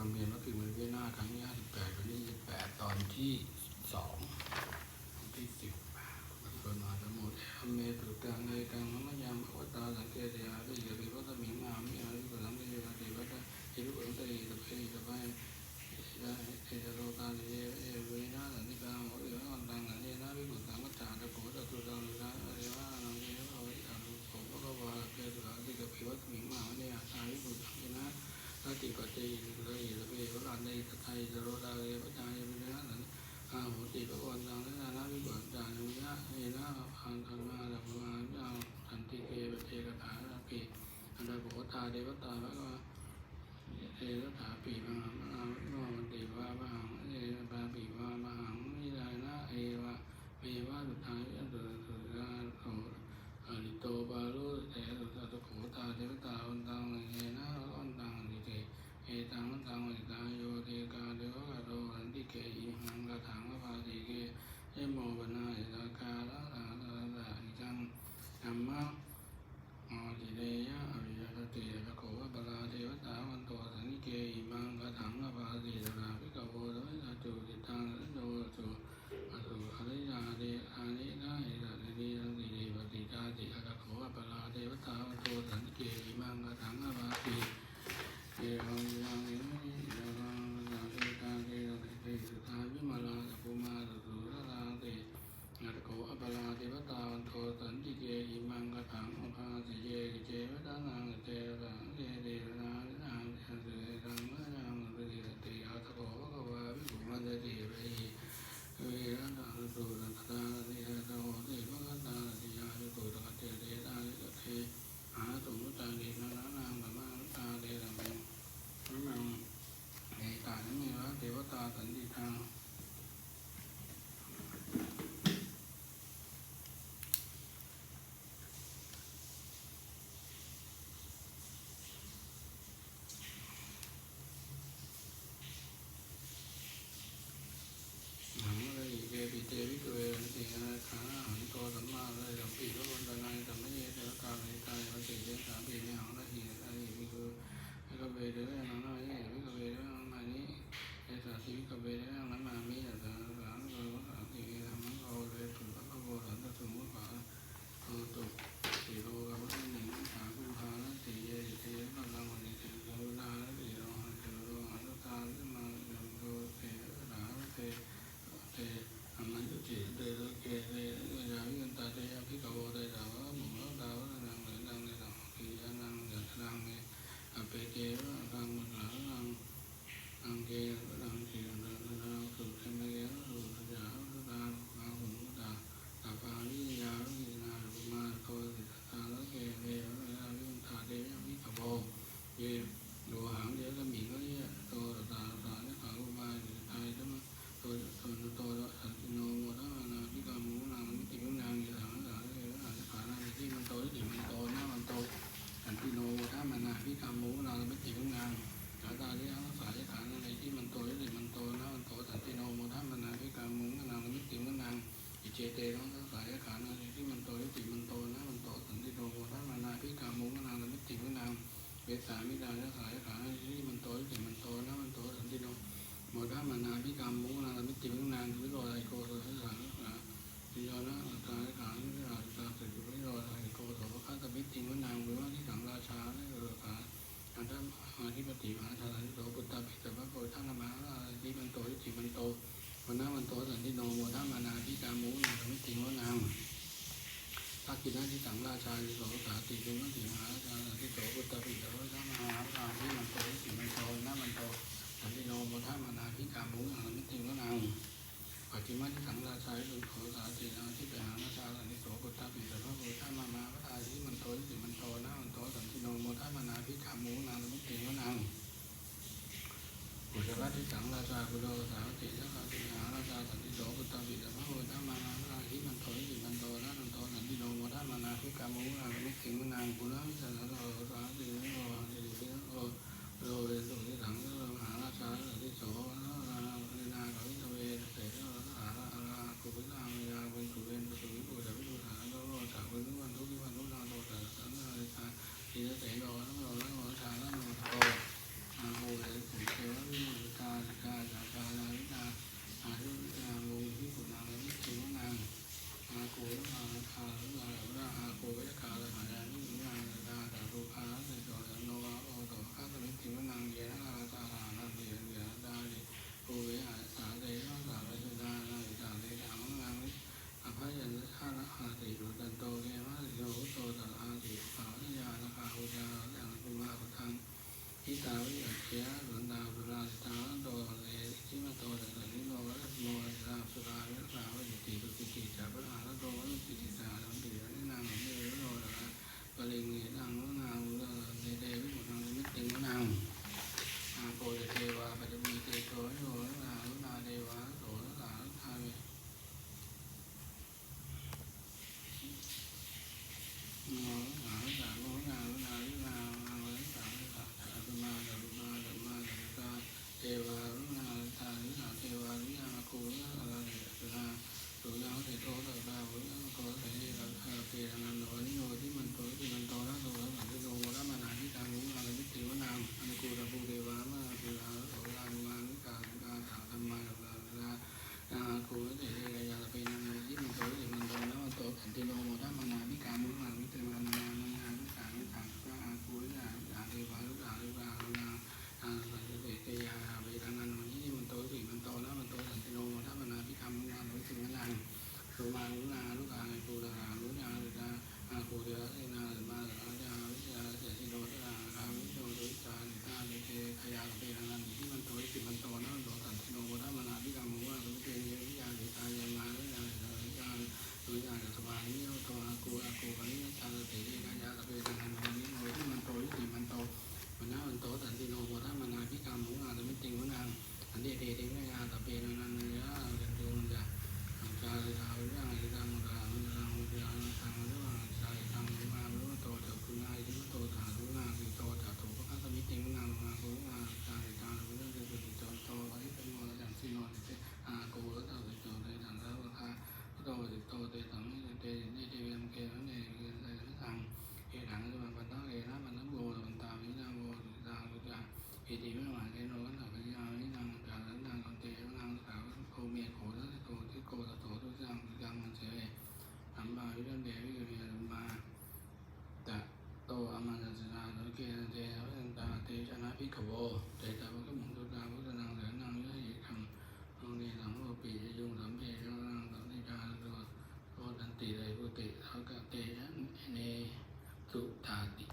ความเพียรก็คือมันเวียนหน้าครั้งที่ห้าสิบแปดวันที่ยี่สิบแปดตอนที่สองที่สิบส่วดมาทั้งหมดเมตุตังในกังมะมะยังพระวตาสังเกตยาปิยปิวัตมิงมามิอาริปุสังเกตย ตะไทยจะโรดาเรพระจายเป็นนะนั้นอาหุติพระวันตังนานาวิบัติจานุยะเอนะพังธรรมาลัพมาเจ้าสันติเกปเทกถาปิอันดาโบตาเดวตาพระก็เอรถาปีมังอาโนมันติวามหังเอปาปีวามหังนิดานะเอวะเมวะสุทายะตุสุราโตอริโตบาลุเตสุตตะโขตาเทวตาวันตังเอนะ อเปเกวะรังมุลานังอังเกยะรังจิรังรังสุเทมเกยะสุตยาสุตาภาหุ เจเตทั้งสายขานาที่มันโตที่มันโตน้ามันโตสันติโนโมทนานาพิกามูนามิติมนางเวสามิดาสายขานาที่มันโตที่มันโตน้ามันโตสันติโนโมทามานาพิกรรมมุนามิติวิญญาณวิโรไลโกโสสสังนะปิยานะอัตตาขังวิราชตาสิวิโรไลโกโสภคัตมิติวิญญาณวิวัฒนิสังราชาและเออขาอันนั้นอาธิปติมหาชาลิโตตาภิกษุพระโกท่านนมาที่มันโตที่มันโต วันนั้นวันโตสันติโนโมทัมานาทิกามุนามิติวิญญามทักกินาที่สังราชาลิโสสาติเป็นมัติมหาชาลิโสปุตตาภิกษุพระท่านมหาชาที่มันโตที่มันโตนั้นมันโต สันติโนโมทามานาพิกามุหังนิติวนังปัจจิมาที่สังราชาลุโขสาตินาที่ไปหาราชาสันติโสปุตตาปิสพระโพธามามาพระทาที่มันโตสิมันโตนะมันโตสันติโนโมทามานาพิกามุนางนิติวนังปุจจวัตที่สัง ราชากุโลสาติสังราติหาราชาสันติโสปุตตาปิสพระโพธามานาราหิมันโตสิมันโตนะมันโตสันติโนโมทามานาพิกามุนางนิติวนังกุลาวิสันต Aqui. เกณฑ์เจสวัตตาเตชนะพิกโวเตตาวัคมุตุตาวัตนางแสนนางยะเหคังตรงนี้สามโอปียุงสามเพชังสัมนิจาตัวโดันติเลยกุติเสักเตชะเนสุตาติ